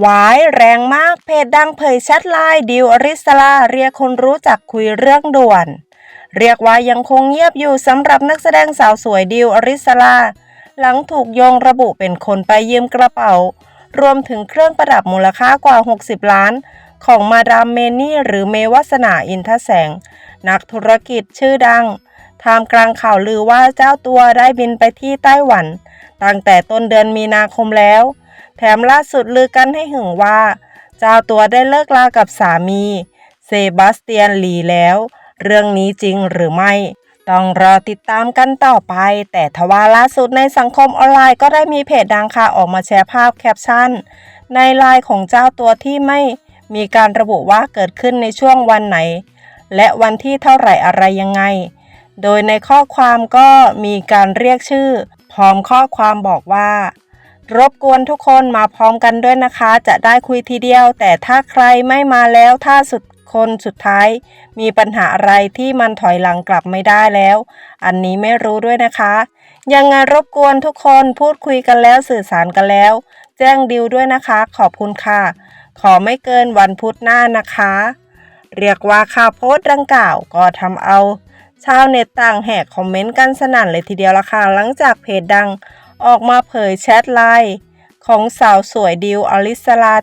หวายแรงมากเพจดังเผยแชทไลน์ดิวอริสลาเรียกคนรู้จักคุยเรื่องด่วน เรียกว่ายังคงเงียบอยู่สำหรับนักแสดงสาวสวยดิวอริสลาหลังถูกโยงระบุเป็นคนไปยืมกระเป๋า รวมถึงเครื่องประดับมูลค่ากว่า 60 ล้าน ของมาดามเมนี่หรือเมวัสนาอินทแสง นักธุรกิจชื่อดังท่ามกลางข่าวลือว่าเจ้าตัวได้บินไปที่ไต้หวัน ตั้งแต่ต้นเดือนมีนาคมแล้ว แถมล่าสุดลือกันให้หึงว่า เจ้าตัวได้เลิกลากับสามี เซบาสเตียนลีแล้ว เรื่องนี้จริงหรือไม่ ต้องรอติดตามกันต่อไป แต่ทว่าล่าสุดในสังคมออนไลน์ก็ได้มีเพจดังค่ะออกมาแชร์ภาพแคปชั่น ในไลน์ของเจ้าตัวที่ไม่มีการระบุว่าเกิดขึ้นในช่วงวันไหน และวันที่เท่าไหร่อะไรยังไง โดยในข้อความก็มีการเรียกชื่อ พร้อมข้อความบอกว่า รบกวนทุกคนมาพร้อมกันด้วยนะคะ จะได้คุยทีเดียว แต่ถ้าใครไม่มาแล้วถ้าสุดคนสุดท้าย มีปัญหาอะไรที่มันถอยหลังกลับไม่ได้แล้ว อันนี้ไม่รู้ด้วยนะคะ ยังไงรบกวนทุกคนพูดคุยกันแล้วสื่อสารกันแล้ว แจ้งดิวด้วยนะคะ ขอบคุณค่ะ ขอไม่เกินวันพุธหน้านะคะ เรียกว่าข่าวโพสต์ดังกล่าวก็ทำเอา ชาวเน็ตต่างแหกคอมเมนต์กันสนั่นเลยทีเดียวละค่ะหลังจากเพจดัง ออกมาเผยแชทไลน์ของสาวสวยดิวอลิสลา